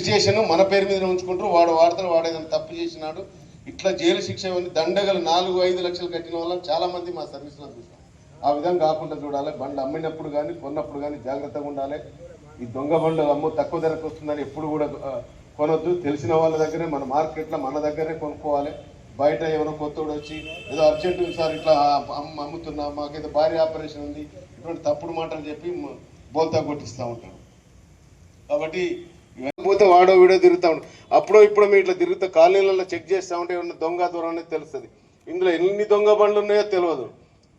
Registration మన పేరు మీద ఉంచుకుంటారు. వాడు వార్తలు వాడు ఏదైనా తప్పు చేసినాడు. ఇట్లా జైలు శిక్ష ఉంది దండగలు నాలుగు ఐదు లక్షలు కట్టిన వాళ్ళని చాలా మంది మా సర్వీస్లో చూసాం ఆ విధంగా కాకుండా చూడాలి. బండ్లు అమ్మినప్పుడు కానీ కొన్నప్పుడు కానీ జాగ్రత్తగా ఉండాలి. ఈ దొంగ బండ్లు అమ్ము తక్కువ ధరకు వస్తుందని ఎప్పుడు కూడా కొనొద్దు. తెలిసిన వాళ్ళ దగ్గరే మన మార్కెట్లో మన దగ్గరే కొనుక్కోవాలి. బయట ఎవరో కొత్తోడు వచ్చి ఏదో అర్జెంట్ సార్ ఇట్లా అమ్మ అమ్ముతున్నా మాకేదో భారీ ఆపరేషన్ ఉంది. ఇటువంటి తప్పుడు మాటలు చెప్పి బోల్తా కొట్టిస్తూ ఉంటాడు. కాబట్టి లేకపోతే వాడో వీడో తిరుగుతా ఉంటాడు అప్పుడో ఇప్పుడు మీ ఇట్లా తిరుగుతా కాలనీలలో చెక్ చేస్తా ఉంటే ఏమన్నా దొంగ దూరం అనేది తెలుస్తుంది. ఇందులో ఎన్ని దొంగ బండ్లు ఉన్నాయో తెలియదు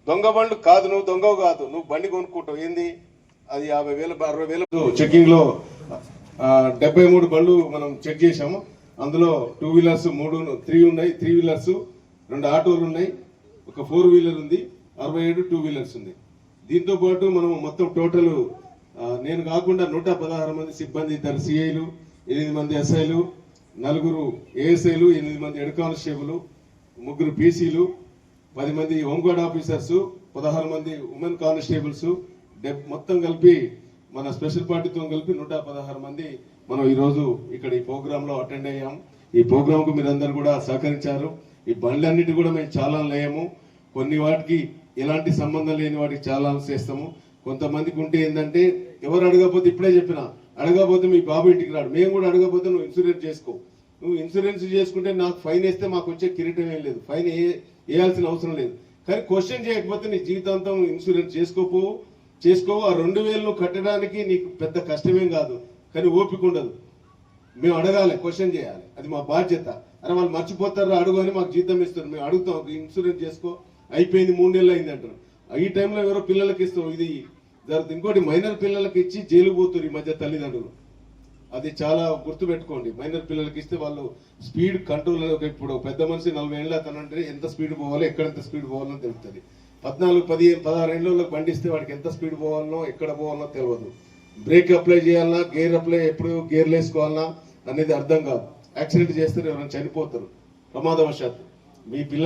దొంగ బండ్లు కాదు నువ్వు దొంగవు కాదు. నువ్వు బండి కొనుక్కుంటావు. ఏంది? అది యాభై వేల అరవై వేల. చెకింగ్లో డెబ్బై మూడు బండ్లు మనం చెక్ చేసాము అందులో టూ వీలర్స్ మూడు త్రీ ఉన్నాయి. త్రీ వీలర్స్ రెండు ఆటోలు ఉన్నాయి. ఒక ఫోర్ వీలర్ ఉంది. అరవై ఏడు టూ వీలర్స్ ఉంది దీంతో పాటు మనం మొత్తం టోటల్ నేను కాకుండా నూట పదహారు మంది సిబ్బంది ఇద్దరు సిఐలు ఎనిమిది మంది ఎస్ఐలు నలుగురు ఏఎస్ఐలు ఎనిమిది మంది హెడ్ కానిస్టేబుల్ ముగ్గురు పీసీలు పది మంది హోంగార్డ్ ఆఫీసర్స్ పదహారు మంది ఉమెన్ కానిస్టేబుల్స్ డెబ్ మొత్తం కలిపి మన స్పెషల్ పార్టీతో కలిపి నూట పదహారు మంది మనం ఈరోజు ఇక్కడ ఈ ప్రోగ్రాంలో అటెండ్ అయ్యాం. ఈ ప్రోగ్రాంకు మీరందరూ కూడా సహకరించారు. ఈ బండ్లన్నిటి కూడా మేము చాలా లేము కొన్ని వాటికి ఎలాంటి సంబంధం లేని వాటికి చాలా చేస్తాము. కొంతమందికి ఉంటే ఏంటంటే ఎవరు అడగకపోతే ఇప్పుడే చెప్పిన అడగకపోతే మీ బాబు ఇంటికి రాడు. మేము కూడా అడగకపోతే నువ్వు ఇన్సూరెన్స్ చేసుకో. నువ్వు ఇన్సూరెన్స్ చేసుకుంటే నాకు ఫైన్ వేస్తే మాకు వచ్చే కిరీటం ఏం లేదు. ఫైన్ ఏ- వేయాల్సిన అవసరం లేదు. కానీ క్వశ్చన్ చేయకపోతే నీ జీవితాంతం ఇన్సూరెన్స్ చేసుకోపోవు చేసుకోవు ఆ రెండు వేలు కట్టడానికి నీకు పెద్ద కష్టమేం కాదు. కానీ ఓపిక ఉండదు. మేము అడగాలి క్వశ్చన్ చేయాలి. అది మా బాధ్యత. అరే వాళ్ళు మర్చిపోతారు అడుగు అని మాకు జీతం ఇస్తారు. మేము అడుగుతాం ఇన్సూరెన్స్ చేసుకో. అయిపోయింది మూడు నెలలు అయింది అంటారు ఈ టైంలో ఎవరో పిల్లలకి ఇస్తాం ఇది జరుగుతుంది. ఇంకోటి మైనర్ పిల్లలకి ఇచ్చి జైలు పోతున్నారు ఈ మధ్య తల్లిదండ్రులు. అది చాలా గుర్తు పెట్టుకోండి మైనర్ పిల్లలకి ఇస్తే వాళ్ళు స్పీడ్ కంట్రోల్ ఇప్పుడు పెద్ద మనిషి నలభై ఏళ్ళ అతనంటే ఎంత స్పీడ్ పోవాలో ఎక్కడ ఎంత స్పీడ్ పోవాలో తెలుస్తుంది. పద్నాలుగు పదిహేను పదహారు ఏళ్ళలో బండి ఇస్తే వాడికి ఎంత స్పీడ్ పోవాలనో ఎక్కడ పోవాలనో తెలియదు. బ్రేక్ అప్లై చేయాలన్నా గేర్ అప్లై ఎప్పుడు గేర్లు వేసుకోవాలన్నా అనేది అర్థం కాదు. యాక్సిడెంట్ చేస్తారు ఎవరైనా చనిపోతారు. ప్రమాదవశాత్తు. మీ పిల్ల